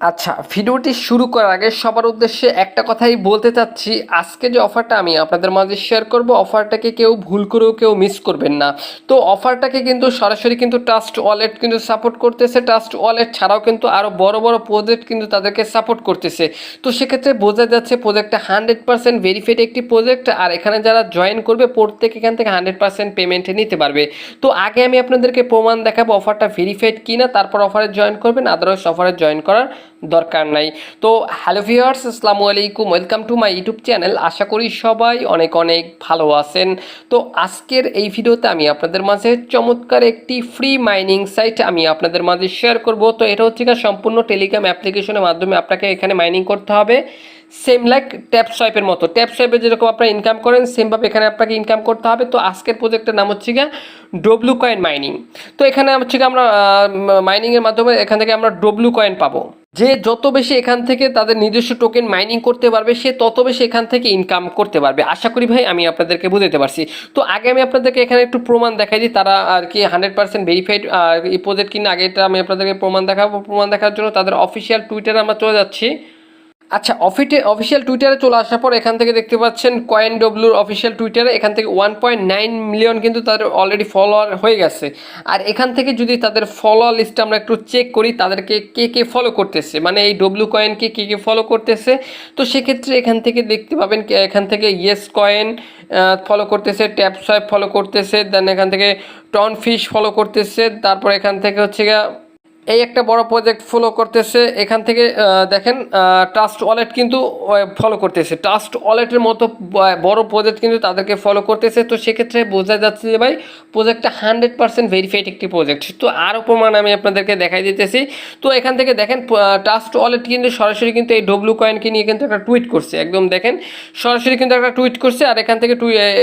আচ্ছা ভিডিওটি শুরু করার আগে সবার উদ্দেশ্যে একটা কথাই বলতে চাচ্ছি। আজকে যে অফারটা আমি আপনাদের মাঝে শেয়ার করব, অফারটাকে কেউ ভুল করেও কেউ মিস করবেন না। তো অফারটাকে কিন্তু সরাসরি কিন্তু ট্রাস্ট ওয়ালেট কিন্তু সাপোর্ট করতেছে। ট্রাস্ট ওয়ালেট ছাড়াও কিন্তু আরও বড় বড় প্রজেক্ট কিন্তু তাদেরকে সাপোর্ট করতেছে। তো সেক্ষেত্রে বোঝা যাচ্ছে প্রজেক্টটা হান্ড্রেড পার্সেন্ট ভেরিফাইড একটি প্রজেক্ট আর এখানে যারা জয়েন করবে প্রত্যেক এখান থেকে হান্ড্রেড পার্সেন্ট পেমেন্টে নিতে পারবে। তো আগে আমি আপনাদেরকে প্রমাণ দেখাবো অফারটা ভেরিফাইড কিনা, তারপর অফারে জয়েন করবেন আদারওয়াইজ অফারে জয়েন করার দরকার নাই। তো হ্যালো ভিউয়ার্স আসসালামু আলাইকুম welcome to my YouTube channel আশা করি সবাই অনেক অনেক ভালো আছেন। তো আজকের এই ভিডিওতে আমি আপনাদের মাঝে চমৎকার একটি ফ্রি মাইনিং সাইট আমি আপনাদের মাঝে শেয়ার করব। তো এটা হচ্ছে সম্পূর্ণ টেলিগ্রাম অ্যাপ্লিকেশনের মাধ্যমে আপনাকে এখানে মাইনিং করতে হবে। সেম লাইক ট্যাপ সোয়াইপের মতো। ট্যাপ সোয়াইপে যেরকম আপনারা ইনকাম করেন সেমভাবে এখানে আপনাকে ইনকাম করতে হবে। তো আজকের প্রজেক্টের নাম হচ্ছে গিয়ে ডব্লু কয়েন মাইনিং তো এখানে হচ্ছে আমরা মাইনিংয়ের মাধ্যমে এখান থেকে আমরা ডব্লু কয়েন পাবো। যে যত বেশি এখান থেকে তাদের নিজস্ব টোকেন মাইনিং করতে পারবে, সে তত বেশি এখান থেকে ইনকাম করতে পারবে। আশা করি ভাই, আমি আপনাদেরকে বুঝাতে পারছি। তো আগে আমি আপনাদেরকে এখানে একটু প্রমাণ দেখাই দিই। তারা আর কি হান্ড্রেড পার্সেন্ট ভেরিফাইড এই প্রজেক্ট কিনা, আগে এটা আমি আপনাদেরকে প্রমাণ দেখাবো। প্রমাণ দেখার জন্য তাদের অফিসিয়াল টুইটারে আমরা চলে যাচ্ছি। আচ্ছা অফিটে অফিসিয়াল টুইটারে চলে আসার পর এখান থেকে দেখতে পাচ্ছেন কয়েন ডব্লুর অফিসিয়াল টুইটারে এখান থেকে ওয়ান পয়েন্ট নাইন মিলিয়ন কিন্তু তাদের অলরেডি ফলোয়ার হয়ে গেছে। আর এখান থেকে যদি তাদের ফলোয়ার লিস্টটা আমরা একটু চেক করি, তাদেরকে কে কে ফলো করতেছে? মানে এই ডব্লু কয়েনকে কে কে ফলো করতেছে? তো সেক্ষেত্রে এখান থেকে দেখতে পাবেন এখান থেকে ইয়েস কয়েন ফলো করতেছে ট্যাপ সোয়াইপ ফলো করতেছে দেন এখান থেকে টন ফিশ ফলো করতেছে, তারপর এখান থেকে হচ্ছে গিয়ে এই একটা বড় প্রজেক্ট ফলো করতেছে। এখান থেকে দেখেন ট্রাস্ট ওয়ালেট কিন্তু ফলো করতেছে। ট্রাস্ট ওয়ালেটের মতো বড় প্রজেক্ট কিন্তু তাদেরকে ফলো করতেছে। তো সেক্ষেত্রে বোঝা যাচ্ছে যে, ভাই প্রজেক্টটা হান্ড্রেড পার্সেন্ট ভেরিফাইড একটি প্রজেক্ট তো আরও প্রমাণ আমি আপনাদেরকে দেখাই দিতেছি। তো এখান থেকে দেখেন ট্রাস্ট ওয়ালেট কিন্তু সরাসরি কিন্তু এই ডব্লু কয়েনকে নিয়ে কিন্তু একটা টুইট করছে। একদম দেখেন, সরাসরি কিন্তু একটা টুইট করছে। আর এখান থেকে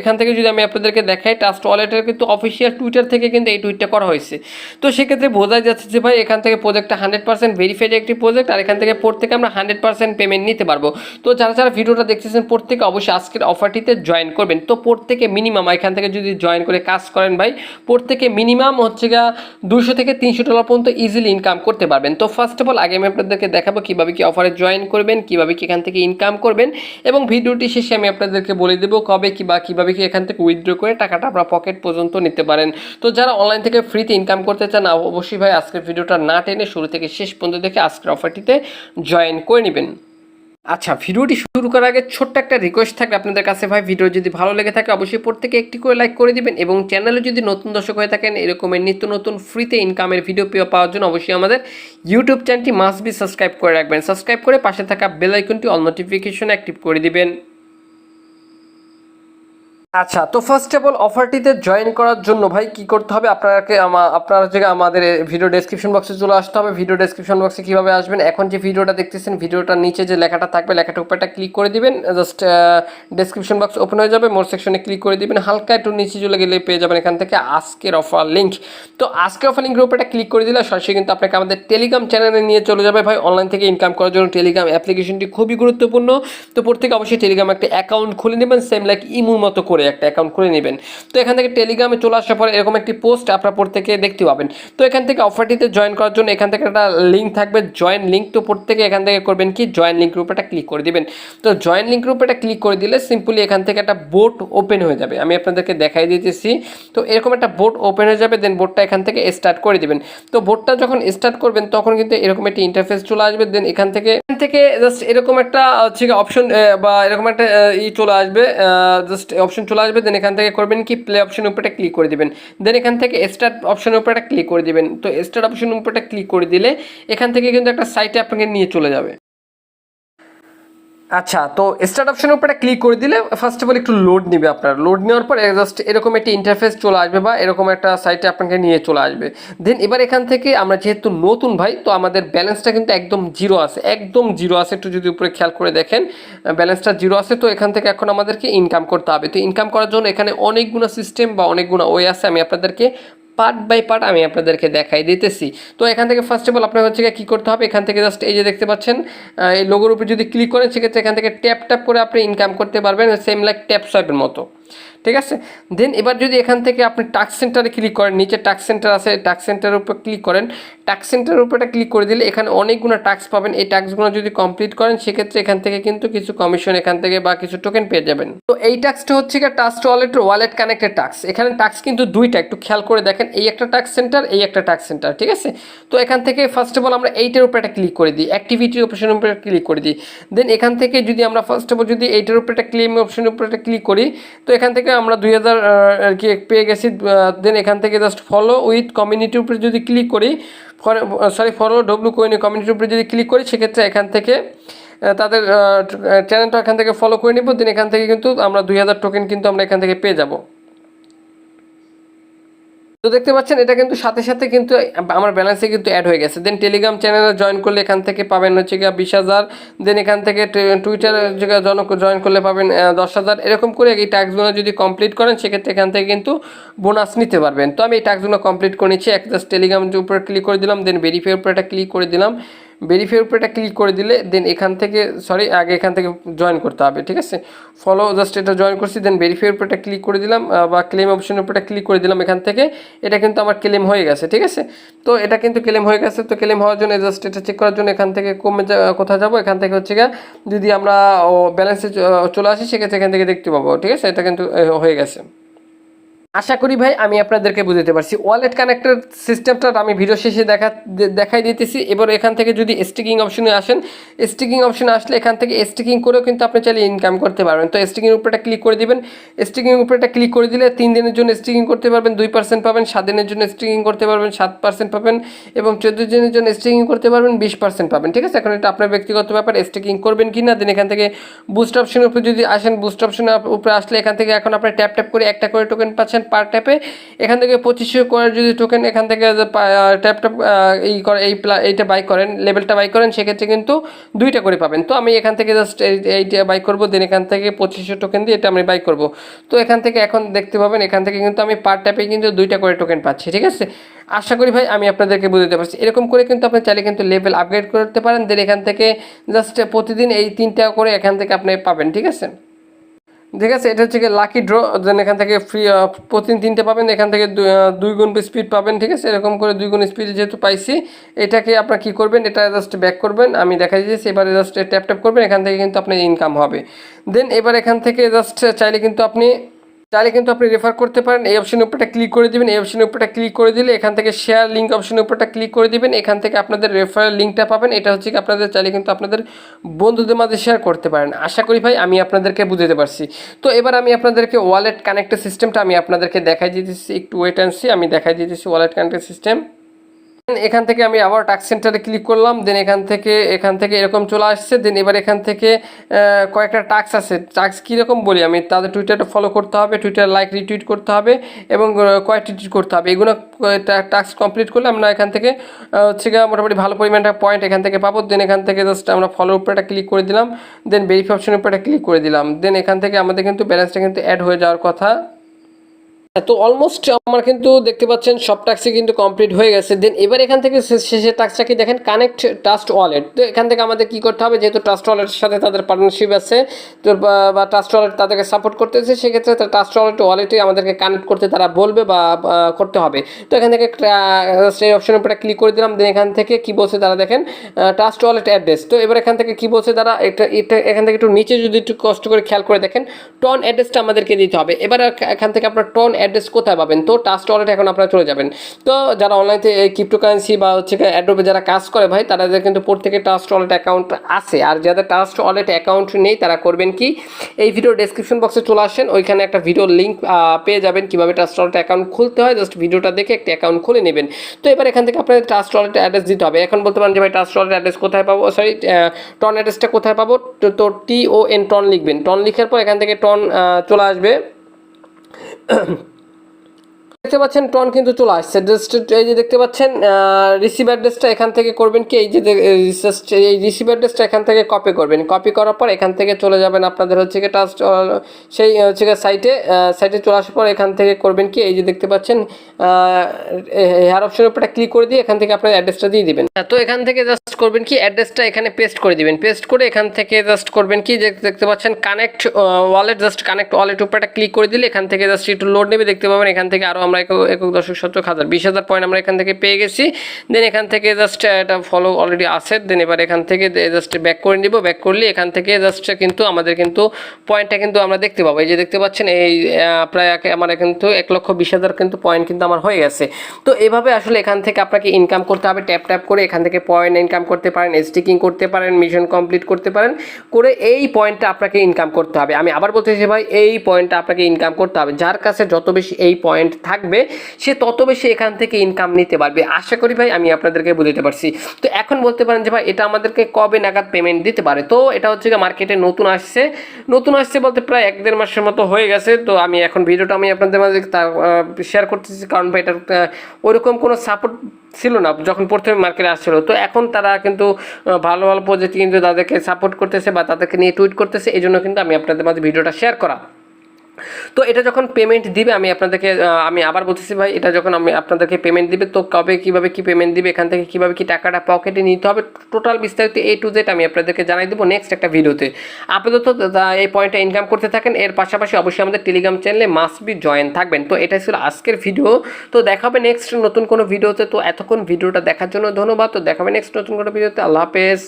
এখান থেকে যদি আমি আপনাদেরকে দেখাই ট্রাস্ট ওয়ালেটের কিন্তু অফিসিয়াল টুইটার থেকে কিন্তু এই টুইটটা করা হয়েছে। তো সেক্ষেত্রে বোঝা যাচ্ছে যে, ভাই এখান থেকে প্রজেক্টটা হান্ড্রেড পার্সেন্ট ভেরিফাইড একটি প্রজেক্ট আর এখান থেকে প্রত্যেকে আমরা হান্ড্রেড পার্সেন্ট পেমেন্ট নিতে পারব। তো যারা যারা ভিডিওটা দেখতেছেন প্রত্যেকে অবশ্যই আজকের অফারটিতে জয়েন করবেন। তো প্রত্যেকে মিনিমাম এখান থেকে যদি জয়েন করে কাজ করেন ভাই প্রত্যেকে মিনিমাম হচ্ছে গা দুশো থেকে তিনশো ডলার পর্যন্ত ইজিলি ইনকাম করতে পারবেন। তো ফার্স্ট অফ অল আগে আমি আপনাদেরকে দেখাবো কীভাবে কি অফারে জয়েন করবেন, কীভাবে কি এখান থেকে ইনকাম করবেন এবং ভিডিওটি শেষে আমি আপনাদেরকে বলে দেবো কবে কি বা কীভাবে কি এখান থেকে উইথড্র করে টাকাটা আপনার পকেট পর্যন্ত নিতে পারেন। তো যারা অনলাইন থেকে ফ্রিতে ইনকাম করতে চান, অবশ্যই ভাই, আজকের ভিডিওটা না টেনে শুরু থেকে শেষ পর্যন্ত দেখে আজকের অফারটিতে জয়েন করে নেবেন। আচ্ছা ভিডিওটি শুরু করার আগে ছোট্ট একটা রিকোয়েস্ট থাকে আপনাদের কাছে ভাই, ভিডিও যদি ভালো লেগে থাকে অবশ্যই প্রত্যেকে একটি করে লাইক করে দিবেন এবং চ্যানেলে যদি নতুন দর্শক হয়ে থাকেন, এরকমের নিত্য নতুন ফ্রিতে ইনকামের ভিডিও পেয়ে পাওয়ার জন্য অবশ্যই আমাদের ইউটিউব চ্যানেলটি মাস্ট বি সাবস্ক্রাইব করে রাখবেন। সাবস্ক্রাইব করে পাশে থাকা বেল আইকনটি অল নোটিফিকেশন অ্যাক্টিভ করে দিবেন। আচ্ছা তো ফার্স্ট অফ অল অফারটিতে জয়েন করার জন্য ভাই কি করতে হবে? আপনাকে আপনার হচ্ছে আমাদের ভিডিও ডেসক্রিপশন বক্সে চলে আসতে হবে। ভিডিও ডেসক্রিপশন বক্সে কীভাবে আসবেন? এখন যে ভিডিওটা দেখতেছেন ভিডিওটার নিচে যে লেখাটা থাকবে, লেখাটার উপর একটা ক্লিক করে দিবেন। জাস্ট ডেসক্রিপশন বক্স ওপেন হয়ে যাবে। মোর সেকশনে ক্লিক করে দিবেন। হালকা একটু নিচে চলে গেলে পেয়ে যাবেন এখান থেকে আজকের অফার লিঙ্ক তো আজকের অফার লিঙ্কের উপর একটা ক্লিক করে দিলে সরাসরি কিন্তু আপনাকে আমাদের টেলিগ্রাম চ্যানেলে নিয়ে চলে যাবে ভাই। অনলাইন থেকে ইনকাম করার জন্য টেলিগ্রাম অ্যাপ্লিকেশনটি খুবই গুরুত্বপূর্ণ। তো প্রত্যেকে অবশ্যই টেলিগ্রাম একটা অ্যাকাউন্ট খুলে নেবেন সেম লাইক ইমুর মতো করে। একটা অ্যাকাউন্ট খুলে নেবেন। তো এখান থেকে টেলিগ্রামে চলে আসার পরে এরকম একটি পোস্ট আপনার প্রত্যেকে দেখতে পাবেন। তো এখান থেকে অফারটিতে জয়েন করার জন্য এখান থেকে একটা লিঙ্ক থাকবে। জয়েন লিঙ্ক তো প্রত্যেকে এখান থেকে করবেন কি? জয়েন লিঙ্ক গ্রুপে একটা ক্লিক করে দিবেন। তো জয়েন লিঙ্ক গ্রুপে একটা ক্লিক করে দিলে সিম্পলি এখান থেকে একটা বোট ওপেন হয়ে যাবে। আমি আপনাদেরকে দেখাই দিতেছি। তো এরকম একটা বোট ওপেন হয়ে যাবে দেন বোটটা এখান থেকে স্টার্ট করে দিবেন। তো বোটটা যখন স্টার্ট করবেন, তখন কিন্তু এরকম একটি ইন্টারফেস চলে আসবে। দেন এখান থেকে এখান থেকে জাস্ট এরকম একটা হচ্ছে অপশন বা এরকম একটা ই চলে আসবে জাস্ট অপশন চলে আসবে দেন এখান থেকে করবেন কি? প্লে অপশন উপরে ক্লিক করে দিবেন। দেন এখান থেকে স্টার্ট অপশনের উপরে ক্লিক করে দিবেন। তো স্টার্ট অপশন উপরে ক্লিক করে দিলে এখান থেকে কিন্তু একটা সাইটে আপনাকে নিয়ে চলে যাবে। আচ্ছা তো স্টার্ট অপশনের উপরে ক্লিক করে দিলে ফার্স্ট অফ অল একটু লোড নেবে আপনার। লোড নেওয়ার পর জাস্ট এরকম একটা ইন্টারফেস চলে আসবে বা এরকম একটা সাইটে আপনাকে নিয়ে চলে আসবে। দেন এবার এখান থেকে আমরা যেহেতু নতুন ভাই, তো আমাদের ব্যালেন্সটা কিন্তু একদম জিরো আছে, একদম জিরো আছে। একটু যদি উপরে খেয়াল করে দেখেন ব্যালেন্সটা জিরো আছে, তো এখান থেকে এখন আমাদেরকে ইনকাম করতে হবে। তো ইনকাম করার জন্য এখানে অনেকগুলো সিস্টেম বা অনেকগুলো ওয়ে আছে। আমি আপনাদেরকে পার্ট বাই পার্ট আমি আপনাদেরকে দেখাই, দিতেছি। তো এখান থেকে ফার্স্ট অফ অল আপনার হচ্ছে কি করতে হবে? এখান থেকে জাস্ট এই যে দেখতে পাচ্ছেন এই লোগোর উপরে যদি ক্লিক করেন, সেক্ষেত্রে এখান থেকে ট্যাপ ট্যাপ করে আপনি ইনকাম করতে পারবেন সেম লাইক ট্যাপ সোয়াইপের মতো। ঠিক আছে? দেন এবার যদি এখান থেকে আপনি টাক্স সেন্টারে ক্লিক করেন, নিচে টাক্স সেন্টার আছে টাক্স সেন্টারের উপর ক্লিক করেন টাক্স সেন্টারের উপর একটা ক্লিক করে দিলে এখানে অনেকগুলো টাক্স পাবেন। এই টাক্সগুলো যদি কমপ্লিট করেন, সেক্ষেত্রে এখান থেকে কিন্তু কিছু কমিশন এখান থেকে বা কিছু টোকেন পেয়ে যাবেন। তো এই টাক্সটা হচ্ছে কি টাস্ট ওয়ালেটের ওয়ালেট কানেক্টেড টাক্স এখানে টাক্স কিন্তু দুইটা, একটু খেয়াল করে দেখেন। এই একটা টাক্স সেন্টার এই একটা টাক্স সেন্টার ঠিক আছে? তো এখান থেকে ফার্স্ট অফ অল আমরা এইটার উপর একটা ক্লিক করে দিই অ্যাক্টিভিটি অপশনের উপরে ক্লিক করে দিই। দেন এখান থেকে যদি আমরা ফার্স্ট অফ অল যদি এইটার উপরে একটা ক্লেম অপশনের উপরে একটা ক্লিক করি, তো এখান থেকে আমরা দুই হাজার আর কি পেয়ে গেছি দেন এখান থেকে জাস্ট ফলো উইথ কমিউনিটির উপরে যদি ক্লিক করি সরি ফলো ডব্লু কোয়েনি কমিউনিটির উপরে যদি ক্লিক করি, সেক্ষেত্রে এখান থেকে তাদের চ্যানেলটা এখান থেকে ফলো করে নিব দেন এখান থেকে কিন্তু আমরা দুই হাজার টোকেন কিন্তু আমরা এখান থেকে পেয়ে যাব। তো দেখতে পাচ্ছেন, এটা কিন্তু সাথে সাথে কিন্তু, আমার ব্যালেন্সে কিন্তু অ্যাড হয়ে গেছে। দেন টেলিগ্রাম চ্যানেলে জয়েন করলে এখান থেকে পাবেন হচ্ছে গিয়ে বিশ হাজার। দেন এখান থেকে টুইটারে জনক জয়েন করলে পাবেন দশ হাজার। এরকম করে এই ট্যাক্সগুলো যদি কমপ্লিট করেন, সেক্ষেত্রে এখান থেকে কিন্তু বোনাস নিতে পারবেন। তো আমি এই টাস্কগুলো কমপ্লিট করে নিচ্ছি। এক জাস্ট টেলিগ্রাম উপরে ক্লিক করে দিলাম দেন ভেরিফাই উপরে একটা ক্লিক করে দিলাম। ভেরিফাই উপরে একটা ক্লিক করে দিলে দেন এখান থেকে সরি আগে এখান থেকে জয়েন করতে হবে, ঠিক আছে? ফলো জাস্ট এটা জয়েন করছি দেন ভেরিফাই উপরে এটা ক্লিক করে দিলাম বা ক্লেম অপশনের উপরে ক্লিক করে দিলাম এখান থেকে, এটা কিন্তু আমার ক্লেম হয়ে গেছে, ঠিক আছে? তো এটা কিন্তু ক্লেম হয়ে গেছে, তো ক্লেম হওয়ার জন্য জাস্ট এটা চেক করার জন্য এখান থেকে কমে কোথায় যাব? এখান থেকে হচ্ছে গিয়ে, যদি আমরা ব্যালেন্সে চলে আসি, সেক্ষেত্রে এখান থেকে দেখতে পাবো, ঠিক আছে? এটা কিন্তু হয়ে গেছে। আশা করি ভাই, আমি আপনাদেরকে বুঝতে পারছি। ওয়ালেট কানেক্টেড সিস্টেমটা আমি ভিডিও শেষে দেখা দেখাই দিতেছি। এবার এখান থেকে যদি স্টিকিং অপশনে আসেন স্টিকিং অপশনে আসলে এখান থেকে স্টিকিং করেও কিন্তু আপনি চাইলে ইনকাম করতে পারবেন। তো স্টিকিং উপরটা ক্লিক করে দিবেন। স্টিকিং উপরটা ক্লিক করে দিলে তিন দিনের জন্য স্টিকিং করতে পারবেন, দুই পার্সেন্ট পাবেন, সাত দিনের জন্য স্টিকিং করতে পারবেন, সাত পার্সেন্ট পাবেন এবং চোদ্দ দিনের জন্য স্টিকিং করতে পারবেন, বিশ পার্সেন্ট পাবেন। ঠিক আছে? এখন এটা আপনার ব্যক্তিগত ব্যাপার স্টিকিং করবেন কি না দেন এখান থেকে বুস্ট অপশনের উপরে যদি আসেন বুস্ট অপশনের উপরে আসলে এখান থেকে এখন আপনার ট্যাপ ট্যাপ করে একটা করে টোকেন পাচ্ছেন। পার ট্যাপে এখান থেকে পঁচিশশো করে যদি টোকেন এখান থেকে ট্যাপ ট্যাপ এই করে, এই এইটা বাই করেন লেভেলটা বাই করেন, সেক্ষেত্রে কিন্তু দুইটা করে পাবেন। তো আমি এখান থেকে জাস্ট এইটা বাই করব দেন এখান থেকে পঁচিশশো টোকেন দিয়ে এটা আমি বাই করব। তো এখান থেকে এখন দেখতে পাবেন, এখান থেকে কিন্তু আমি পার ট্যাপে কিন্তু দুইটা করে টোকেন পাচ্ছি, ঠিক আছে? আশা করি ভাই, আমি আপনাদেরকে বুঝতে পারছি। এরকম করে কিন্তু আপনি চাইলে কিন্তু লেভেল আপগ্রেড করতে পারেন দেন এখান থেকে জাস্ট প্রতিদিন এই তিনটা করে এখান থেকে আপনি পাবেন, ঠিক আছে? ঠিক আছে, এটা হচ্ছে লাকি ড্র দেন এখান থেকে ফ্রি প্রতিদিন তিনটে পাবেন, এখান থেকে দুই গুণ স্পিড পাবেন, ঠিক আছে? এরকম করে দুই গুণ স্পিড যেহেতু পাইছি, এটাকে আপনার কী করবেন? এটা জাস্ট ব্যাক করবেন, আমি দেখা দিয়েছি, এবারে জাস্ট ট্যাপ ট্যাপ করবেন, এখান থেকে কিন্তু আপনার ইনকাম হবে। দেন এবার এখান থেকে জাস্ট চাইলে কিন্তু আপনি চাইলে কিন্তু আপনি রেফার করতে পারেন। এই অপশনের উপরটা ক্লিক করে দিবেন। এই অপশনের উপরটা ক্লিক করে দিলে এখান থেকে শেয়ার লিঙ্ক অপশনের উপরটা ক্লিক করে দিবেন। এখান থেকে আপনাদের রেফারেল লিঙ্কটা পাবেন। এটা হচ্ছে কি আপনাদের চাইলে কিন্তু আপনাদের বন্ধুদের মাঝে শেয়ার করতে পারেন। আশা করি ভাই আমি আপনাদেরকে বুঝতে পারছি। তো এবার আমি আপনাদেরকে ওয়ালেট কানেক্টেড সিস্টেমটা আমি আপনাদেরকে দেখাই দিতেছি। একটু ওয়েট সি আমি দেখাই দিতেছি ওয়ালেট কানেক্টেড সিস্টেম এখান থেকে আমি আবার টাক্স সেন্টারে ক্লিক করলাম। দেন এখান থেকে এখান থেকে এরকম চলে আসছে। দেন এবার এখান থেকে কয়েকটা টাক্স আছে। টাক্স কীরকম বলি আমি? তাদের টুইটারটা ফলো করতে হবে টুইটার লাইক রিটুইট করতে হবে এবং কয়েকটি টুইট করতে হবে। এগুলো টাক্স কমপ্লিট করলে আমরা এখান থেকে হচ্ছে মোটামুটি ভালো পরিমাণটা পয়েন্ট এখান থেকে পাবো। দেন এখান থেকে জাস্ট আমরা ফলোর উপরে একটা ক্লিক করে দিলাম। দেন অপশনের উপরে একটা ক্লিক করে দিলাম। দেন এখান থেকে আমাদের কিন্তু ব্যালেন্সটা কিন্তু অ্যাড হয়ে যাওয়ার কথা। তো অলমোস্ট আমার কিন্তু দেখতে পাচ্ছেন সব টাক্সই কিন্তু কমপ্লিট হয়ে গেছে। দেন এবার এখান থেকে শেষের টাক্সটা কি দেখেন? কানেক্ট ট্রাস্ট ওয়ালেট তো এখান থেকে আমাদের কি করতে হবে? যেহেতু ট্রাস্ট ওয়ালেটের সাথে তাদের পার্টনারশিপ আছে, তো বা- ট্রাস্ট ওয়ালেট তাদেরকে সাপোর্ট করতেছে, সেক্ষেত্রে তার ট্রাস্ট ওয়ালেট ওয়ালেটে আমাদেরকে কানেক্ট করতে তারা বলবে বা বা করতে হবে। তো এখান থেকে সেই অপশনের উপরে ক্লিক করে দিলাম। দেন এখান থেকে কি বলছে তারা দেখেন? ট্রাস্ট ওয়ালেট অ্যাড্রেস তো এবার এখান থেকে কি বলছে তারা? এটা এটা, এখান থেকে একটু নিচে যদি একটু কষ্ট করে খেয়াল করে দেখেন টন অ্যাড্রেসটা আমাদেরকে দিতে হবে। এবার এখান থেকে আপনার টন অ্যাড্রেস কোথায় পাবেন? তো টাস্ট ওয়ালেট এখন আপনারা চলে যাবেন। তো যারা অনলাইনে এই ক্রিপ্টোকারেন্সি বা হচ্ছে অ্যাড্রোপে যারা কাজ করে ভাই তাদের কিন্তু প্রত্যেকে টাস্ট ওয়ালেট অ্যাকাউন্ট আছে। আর যাদের টাস্ট ওয়ালেট অ্যাকাউন্ট নেই, তারা করবেন কি? এই ভিডিও ডেসক্রিপশন বক্সে চলে আসেন। ওইখানে একটা ভিডিও লিঙ্ক পেয়ে যাবেন কীভাবে টাস্ট ওয়ালেট অ্যাকাউন্ট খুলতে হয়। জাস্ট ভিডিওটা দেখে একটা অ্যাকাউন্ট খুলে নেবেন। তো এবার এখান থেকে আপনাদের টাস্ট ওয়ালেট অ্যাড্রেস দিতে হবে। এখন বলতে পারেন যে ভাই টাস্ট ওয়ালেট অ্যাড্রেস কোথায় পাবো? সরি টন অ্যাড্রেসটা কোথায় পাবো? তো- তো টি ও এন টন লিখবেন। টন লিখার পর এখান থেকে টন চলে আসবে। দেখতে পাচ্ছেন টন কিন্তু চলে আসছে। এই যে দেখতে পাচ্ছেন রিসিভ অ্যাড্রেসটা এখান থেকে করবেন কি? এই যে এই রিসিভ অ্যাড্রেসটা এখান থেকে কপি করবেন। কপি করার পর এখান থেকে চলে যাবেন আপনাদের হচ্ছে কি টাস্ট সেই হচ্ছে গিয়ে সাইটে সাইটে চলে আসার পর এখান থেকে করবেন কি? এই যে দেখতে পাচ্ছেন হেয়ার অপশনের উপরে ক্লিক করে দিয়ে এখান থেকে আপনার অ্যাড্রেসটা দিয়ে দিবেন। তো এখান থেকে জাস্ট করবেন কি? অ্যাড্রেসটা এখানে পেস্ট করে দিবেন। পেস্ট করে এখান থেকে জাস্ট করবেন কি? যে দেখতে পাচ্ছেন connect wallet just connect wallet উপরে ক্লিক করে দিলে এখান থেকে জাস্ট একটু লোড নেবে। দেখতে পাবেন এখান থেকে আরও আমরা একক একক দশক শতক হাজার, বিশ হাজার পয়েন্ট আমরা এখান থেকে পেয়ে গেছি। দেন এখান থেকে জাস্ট এটা ফলো অলরেডি আছে। দেন এবার এখান থেকে জাস্ট ব্যাক করে নিব। ব্যাক করলে এখান থেকে জাস্ট কিন্তু আমাদের কিন্তু পয়েন্টটা কিন্তু আমরা দেখতে পাবো। এই যে দেখতে পাচ্ছেন, এই প্রায় আমার কিন্তু এক লক্ষ বিশ হাজার কিন্তু পয়েন্ট কিন্তু আমার হয়ে গেছে। তো এভাবে আসলে এখান থেকে আপনাকে ইনকাম করতে হবে। ট্যাপ ট্যাপ করে এখান থেকে পয়েন্ট ইনকাম করতে পারেন স্টিকিং করতে পারেন মিশন কমপ্লিট করতে পারেন। করে এই পয়েন্টটা আপনাকে ইনকাম করতে হবে। আমি আবার বলতেছি ভাই, এই পয়েন্টটা আপনাকে ইনকাম করতে হবে। যার কাছে যত বেশি এই পয়েন্ট থাকবে সে তত বেশি এখান থেকে ইনকাম নিতে পারবে। আশা করি ভাই আমি আপনাদেরকে বুঝতে পারছি। তো এখন বলতে পারেন যে ভাই এটা আমাদেরকে কবে নাগাদ পেমেন্ট দিতে পারে? তো এটা হচ্ছে মার্কেটে নতুন আসছে। নতুন আসছে বলতে প্রায় এক দেড় মাসের মতো হয়ে গেছে। তো আমি এখন ভিডিওটা আমি আপনাদের মাঝে শেয়ার করতেছি। কারণ ভাই এটার আহ, ওইরকম কোনো সাপোর্ট ছিল না যখন প্রথমে মার্কেটে আসছিল। তো এখন তারা কিন্তু ভালো ভালো প্রজেক্ট কিন্তু তাদেরকে সাপোর্ট করতেছে বা তাদেরকে নিয়ে টুইট করতেছে। এই জন্য কিন্তু আমি আপনাদের মাঝে ভিডিওটা শেয়ার করা। তো এটা যখন পেমেন্ট দিবে, আমি আপনাদেরকে আমি আবার বলতেছি ভাই, এটা যখন আমি আপনাদেরকে পেমেন্ট দিবে, তো কবে, কীভাবে কি পেমেন্ট দিবে, এখান থেকে কীভাবে কি টাকাটা পকেটে নিতে হবে টোটাল বিস্তারিত এ টু জেড আমি আপনাদেরকে জানাই দেবো নেক্সট একটা ভিডিওতে আপাতত এই পয়েন্টটা ইনকাম করতে থাকেন, এর পাশাপাশি অবশ্যই আমাদের টেলিগ্রাম চ্যানেলে মাস্ট বি জয়েন থাকবেন। তো এটাই ছিল আজকের ভিডিও তো দেখাবে নেক্সট নতুন কোনো ভিডিওতে তো এতক্ষণ ভিডিওটা দেখার জন্য ধন্যবাদ। তো দেখাবে নেক্সট নতুন কোনো ভিডিওতে আল্লাহ হাফেজ।